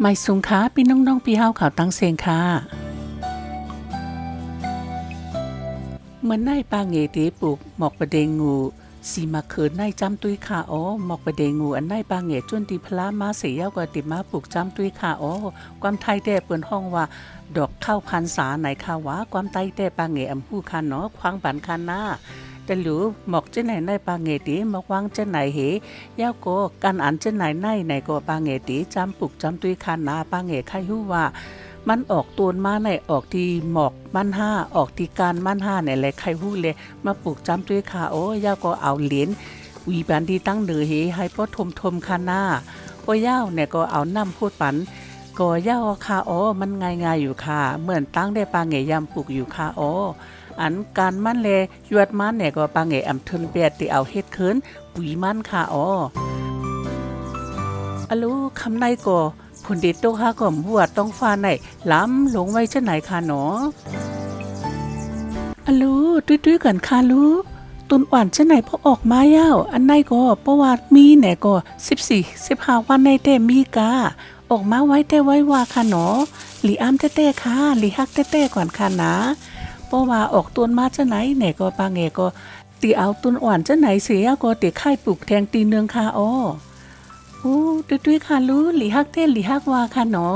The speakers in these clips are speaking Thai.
ไม่สุงค้าพี่น้องๆพี่เฮาข่าวตั้งเซงค่ะเหมือนนายปางเงเตปลูกหมอกประเดงงูสีมาเขินนายจำตุยค่ะอ๋อหมอกประเดงงูอันนายปางเงจวนตีพลามาเสียกว่าติมาปลูกจำตุยค่ะอ๋อความไทยแต่เปิ้นห้องว่า ดอกข้าวพันษาไหนค่ะวะความไตแต่ปางเงอำผู้คันเนาะควางบันคันหน้า แต่หรือหมอกเจ้าไหนในปางเงตีหมอกวางเจ้าไหนเหยาวโกกันอันเจ้าไหนในไหนก็ปางเงตีจำปลูกจำตุยคันาปางเงใครฮู้ว่ามันออกตูนมาในออกที่หมอกมันห้าออกที่การมันห้าเนี่ยแหละใครฮู้เลยมาปลูกจำตุยค่ะโอ้ย่าวก็เอาเหรียญวีบันดีตั้งเหนือเหให้พ่อทมทมคันหน้าพ่อยาเนี่ยก็เอาน้ำพูดปันก็ย่าค่ะอ๋อมันง่ายๆอยู่ค่ะ เหมือนตั้งได้ปางเหยยำปลูกอยู่ค่ะอ๋อ อันการมันเลยวดมันเนี่ยก็ปางเหยอำทึนเปียดที่เอาเฮ็ดเคินปุ๋ยมันค่ะอ๋ออะลูคำในก็ผลดิตโตค่ะก็หัวต้องฟ้าในล้ำหลงไว้จะไหนค่ะหนออะลูตุ้ยๆกันค่ะลูตุนอ่อนจะไหนพอออกมาย่าอันในก็ประวัติมีแหน่ก็14 15วันในแต่มีกาออกมาไว้แต่ไว้ว่าค่ะหนอหลีอ้ำเต้ๆค่ะหลีฮักเต้ๆก่อนค่ะนะ เพราะว่าออกต้นมาจะไหนไหนก็ปางเงก็ตีเอาต้นอ่อนจะไหนเสียก็ตีไข่ปลูกแทงตีเนืองค่ะอ้อโอ้ตุ้ยค่ะรู้หลีฮักเต้หลีฮักว่าค่ะหนอ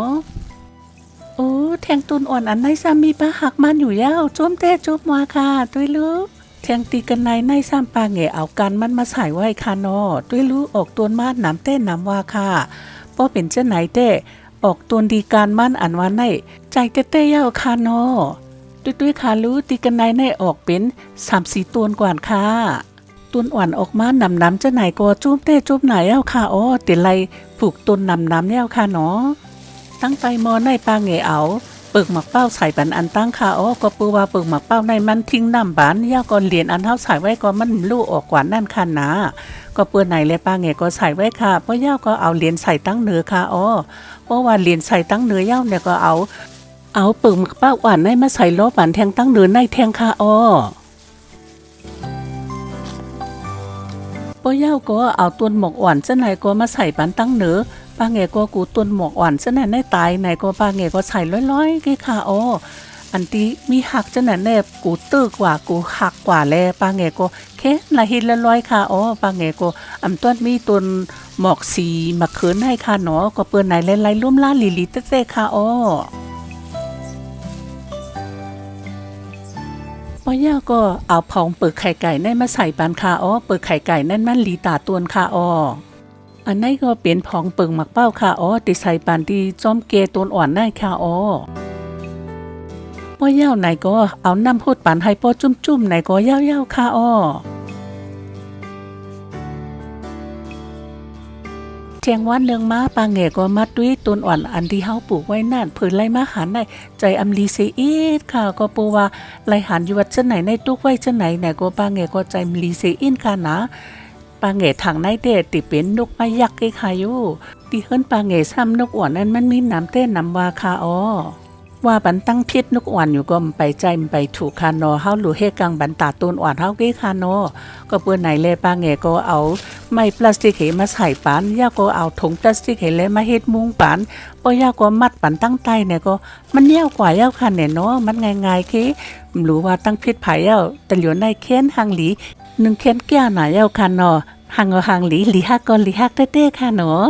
โอ้แทงต้นอ่อนอันไหนซ้ำมีปลาหักมันอยู่ยาวโจมเต้โจมว่าค่ะตุ้ยรู้แทงตีกันในในซ้ำปลาเงเอากันมันมาใส่ไว้ค่ะนอตุ้ยรู้ออกต้นมาน้ำเต้น้ำว่าค่ะป้อเป็นเจ้าไหนเต้ออกตัวดีการมันอันว่าในใจเต้เต้ย้าคานอ ด้วยด้วยคารู้ตีกันในในออกเป็นสามสี่ตัวนกว่านค่ะตัวนอ่อนออกมานำน้ำเจ้าไหนก็จุ้มเต้จุ้มไหนเย้าค่ะอ๋อติไรผูกตนนำน้ำเย้าค่ะเนาะตั้งไปมอในปางเงเอาเปิกหมักเป้าใส่ปันอันตั้งค่ะอ๋อก็ปูว่าเปิกหมักเป้าในมันทิ้งน้ำบานย้าก่อนเหรียญอันเท้าใส่ไว้ก็มันลู่ออกกว่านั่นค่ะนะก็เปื้อนไหนเลยป้าเงก็ใส่ไว้ค่ะเพราะย่าก็เอาเหรียญใส่ตั้งเหนือค่ะอ๋อเพราะว่าเหรียญใส่ตั้งเหนือย่าเนี่ยก็เอา เอาปึกหมักป้าหวานในมาใส่ล้อปันแทงตั้งเนือในแทงค่ะอ๋อป้อย่าก็เอาต้นหมอกอ่อนเส้นไหนก็มาใส่ปันตั้งเหนือป้าเงก็กูต้นหมอกอ่อนเส้นไหนในตายไหนก็ป้าเงก็ใส่ร้อยๆกี่ค่ะอ๋ออันที่มีหักจะไหนแน่กูตื้อกว่ากูหักกว่าแลป้าเงก็แค่ละหินละร้อยค่ะอ๋อป้างเงก็อำต้นมีต้นหมอกสีมาเขินให้ค่ะเนาะก็เปิ้นไหนหลายๆร่วมล่าลีลีเต้ๆค่ะอ๋อ ปอย่าก็เอาผองเปิดไข่ไก่นั่นมาใส่ปานคาอ้อเปิดไข่ไก่นั่นมันลีตาตวนคาอ้ออันนี้ก็เป็นผองเปิงหมักเป้าคาอ้อติใส่ปานดีจอมเกตวนอ่อนนั่นคาอ้อป้อย่าวไหนก็เอาน้ำพูดปานให้ป้อจุ่มๆไหนก็ย่าวๆคาอ้อ เทียงวันเลืองมาปางแง่ก็มัดด้วยต้นอ่อนอันที่เฮาปลูกไว้นั่นเพิ่นไล่มาหันในใจอำลีเสียอีดค่ะก็ปูว่าไล่หันอยู่วัดจังไหนในตุกไว้จังไหนไหนก็ปางแง่ก็ใจอำลีเสียอินค่ะนะปางแง่ทางในเด็ดติเป็นนกไม้ยักษ์ไอ้ค่ะอยู่ที่เฮิรนปางแง่ซ้ำนกอ่อนนั้นมันมีน้ำเต้นน้ำวาค่ะอ้อว่าบันตั้งพิษนกอ่อนอยู่ก็มไปใจมไปถูกคานอเฮาหลูเฮกังบันตาตูนอ่อนเฮาเกคานอก็เปื้อนไหนเลยป้าแงก็เอา ไม้พลาสติกเหมาใส่ปานย่าก็เอาถุงพลาสติกเหเลยมาเฮ็ดมุงปานปอย่าก็มัดปันตั้งใต้เนี่ยก็มันยาวกว่ายาวคันเนี่ยเนาะมันง่ายๆคือรู้ว่าตั้งพิษไผ่เอาแต่เหลียวในเค้นหางหลีหนึ่งเค้นแก้วหน่อยาคันเนาะหางเอาหางหลีหลีฮักก็หลีฮักเต้ๆค่ะเนาะ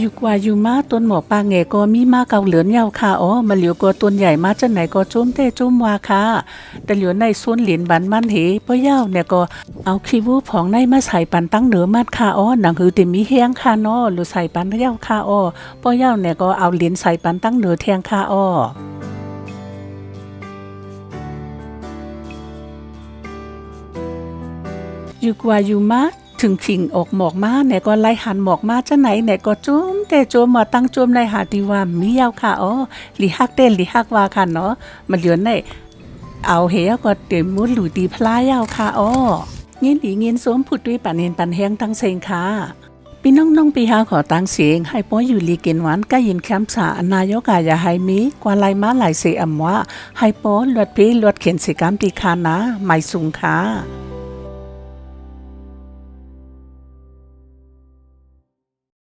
อยู่กว่าอยู่มาต้นหมอกปางเงก็มีมาเกาเหลือนยาวค่ะอ๋อมาเหลียวก็ต้นใหญ่มาจังไหนก็จุ้มเต้จุ้มว่าค่ะแต่เหลียวในส่วนเหรียญบันมันเหป้อยาวเนี่ยก็เอาขี้วูผองในมาใส่ปันตั้งเหนือมัดค่ะอ๋อหนังหือติมีเฮียงค่ะเนาะหรือใส่ปันยาวค่ะอ๋อป้อยาวเนี่ยก็เอาเหรียญใส่ปันตั้งเหนือแทงค่ะอ๋ออยู่กว่าอยู่มา ถึงขิงออกหมอกมาเนี่ยก็ไล่หันหมอกมาจะไหนเนี่ยก็จุ้มแต่โจมมาตั้งโจมในหาดีว่ามียาวค่ะอ๋อหลีฮักเต้นหลีฮักว่าค่ะเนาะมันเหลือในเอาเหียก็เต็มมุดหลุดีพลายาวค่ะอ๋อเงินดีเงินสวมผุดด้วยปันเห็นปันแห้งทั้งเซงค่ะพี่น้องน้องปีหาขอตั้งเสียงให้ป้ออยู่ลีเกนหวานก็ยินแคมสานายกายาให้มีกว่าไลมาหลายเสอำว่าให้ป้อลวดพีลวดเขียนสิกรรมตีคานะไม่สูงค่ะ